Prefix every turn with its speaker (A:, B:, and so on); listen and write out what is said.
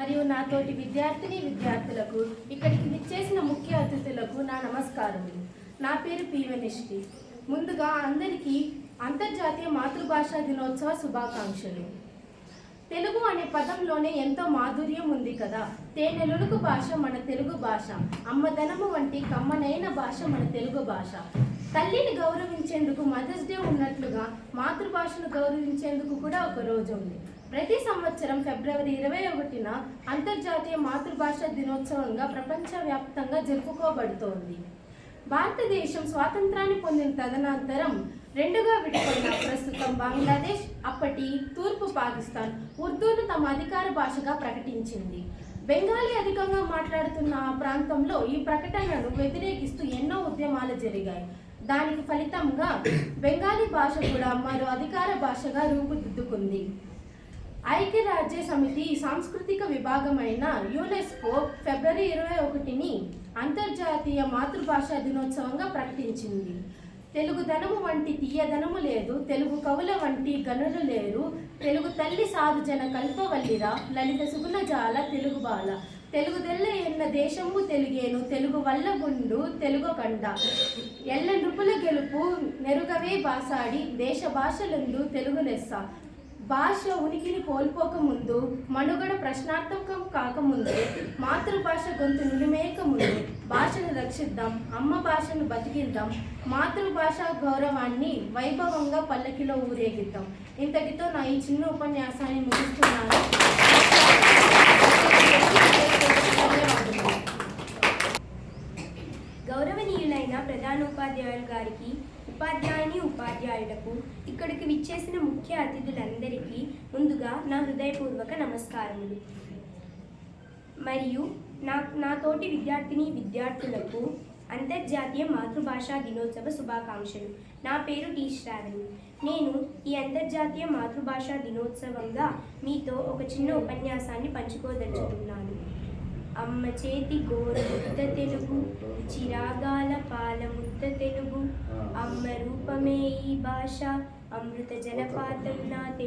A: మరియు నాతోటి విద్యార్థిని విద్యార్థులకు ఇక్కడికి విచ్చేసిన ముఖ్య అతిథులకు నా నమస్కారములు. నా పేరు పీవనిష్టి. ముందుగా అందరికీ అంతర్జాతీయ మాతృభాషా దినోత్సవ శుభాకాంక్షలు. తెలుగు అనే పదంలోనే ఎంతో మాధుర్యం ఉంది కదా. తేనెలుగు భాష మన తెలుగు భాష. అమ్మదనము వంటి కమ్మనైన భాష మన తెలుగు భాష. తల్లిని గౌరవించేందుకు మదర్స్ డే ఉన్నట్లుగా మాతృభాషను గౌరవించేందుకు కూడా ఒక రోజు ఉంది. ప్రతి సంవత్సరం ఫిబ్రవరి ఇరవై ఒకటిన అంతర్జాతీయ మాతృభాష దినోత్సవంగా ప్రపంచవ్యాప్తంగా జరుపుకోబడుతోంది. భారతదేశం స్వాతంత్రాన్ని పొందిన తదనంతరం రెండుగా విడిపోయిన ప్రస్తుతం బంగ్లాదేశ్ అప్పటి తూర్పు పాకిస్తాన్ ఉర్దూను తమ అధికార భాషగా ప్రకటించింది. బెంగాలీ అధికంగా మాట్లాడుతున్న ఆ ప్రాంతంలో ఈ ప్రకటనను వ్యతిరేకిస్తూ ఎన్నో ఉద్యమాలు జరిగాయి. దానికి ఫలితంగా బెంగాలీ భాష కూడా మరో అధికార భాషగా రూపుదిద్దుకుంది. ఐక్యరాజ్య సమితి సాంస్కృతిక విభాగమైన యునెస్కో ఫిబ్రవరి ఇరవై ఒకటిని అంతర్జాతీయ మాతృభాష దినోత్సవంగా ప్రకటించింది. తెలుగు ధనము వంటి తీయదనము లేదు తెలుగు కవుల వంటి గనులు లేరు తెలుగు తల్లి సాధు జన కల్పవల్లిరా లలిత సుగుణజాల తెలుగు బాల. తెలుగు తెల్ల ఎన్న దేశము తెలుగేను తెలుగు వల్ల గుండు తెలుగు కండ. ఎల్ల నృపుల గెలుపు నెరుగవే బాసాడి దేశ భాషలందు తెలుగు లెస్స భాష ఉనికిని కోల్పోక ముందు మనుగడ ప్రశ్నార్థకం కాకముందు మాతృభాష గొంతు నులిమేక ముందు భాషను రక్షిద్దాం అమ్మ భాషను బతికిద్దాం మాతృభాష గౌరవాన్ని వైభవంగా పల్లకిలో ఊరేగిద్దాం. ఇంతటితో నా ఈ చిన్న ఉపన్యాసాన్ని ముగిస్తున్నాను.
B: గౌరవనీయులైన ప్రధానోపాధ్యాయులు గారికి ఉపాధ్యాయుని ఉపాధ్యాయులకు ఇక్కడికి విచ్చేసిన ముఖ్య అతిథులందరికీ ముందుగా నా హృదయపూర్వక నమస్కారములు. మరియు నా నా తోటి విద్యార్థిని విద్యార్థులకు అంతర్జాతీయ మాతృభాషా దినోత్సవ శుభాకాంక్షలు. నా పేరు టీ శ్రావణి. నేను ఈ అంతర్జాతీయ మాతృభాషా దినోత్సవంగా మీతో ఒక చిన్న ఉపన్యాసాన్ని పంచుకోదలుచుకున్నాను. అమ్మ చేతి గోర ముద్ద తెలుగు చిరాగాల పాల ముద్ద తెలుగు. అమ్మ రూపమే ఈ భాష అమృత జలపాతం నా తెలుగు.